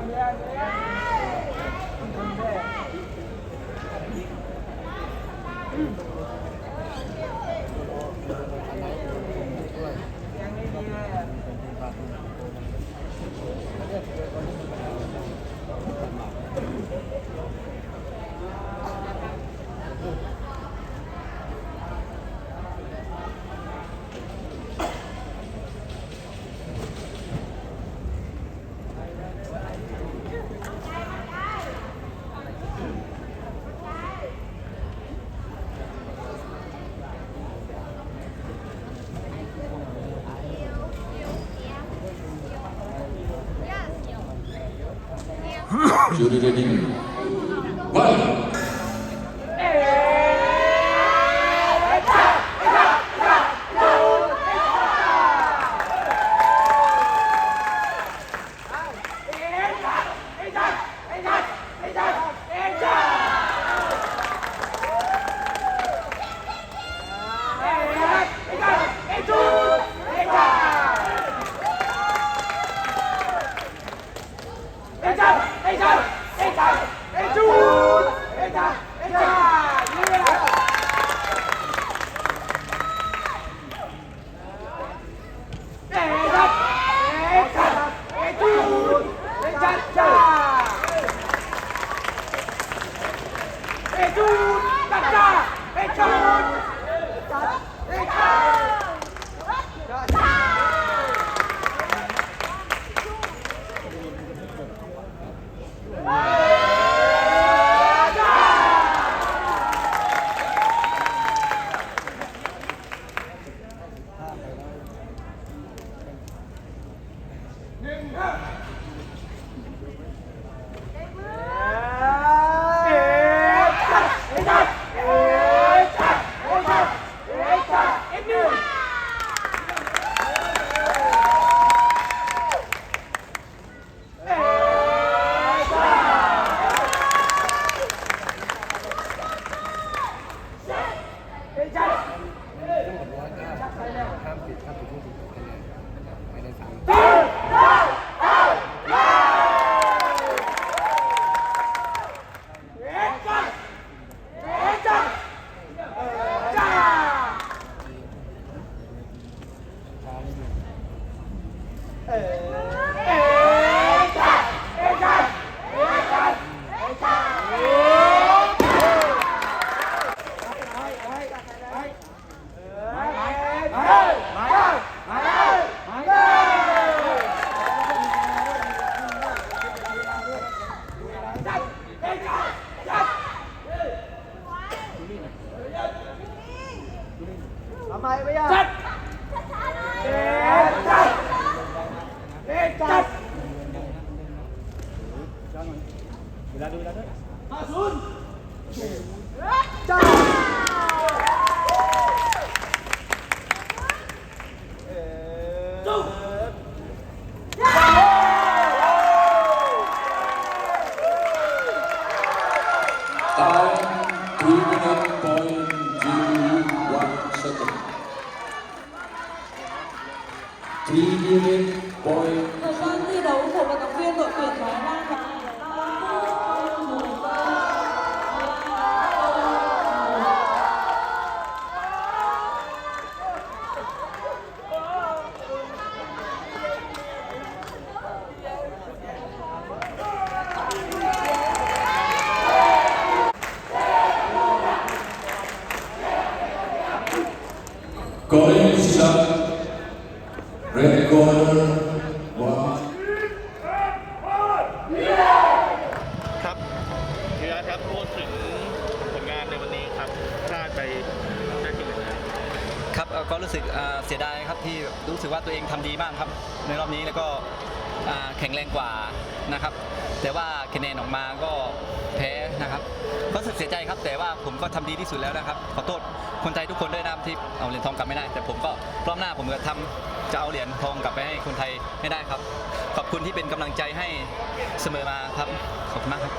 One. jürilerin var. Minute point, second. Minute point, thời gian thi đấu của vận động viên đội tuyển Thái Lan ก็รู้สึกเสียดายครับที่รู้สึกว่าตัวเองทำดีมากครับ ในรอบนี้แล้วก็แข็งแรงกว่านะครับ แต่ว่าคะแนนออกมาก็แพ้นะครับก็รู้สึกเสียใจครับ แต่ว่าผมก็ทำดีที่สุดแล้วนะครับ ขอโทษคนไทยทุกคนด้วยนะครับที่เอาเหรียญทองกลับไม่ได้ แต่ผมก็รอบหน้าผมจะทำจะเอาเหรียญทองกลับไปให้คนไทยให้ได้ครับ ขอบคุณที่เป็นกำลังใจให้เสมอมาครับขอบคุณมากครับ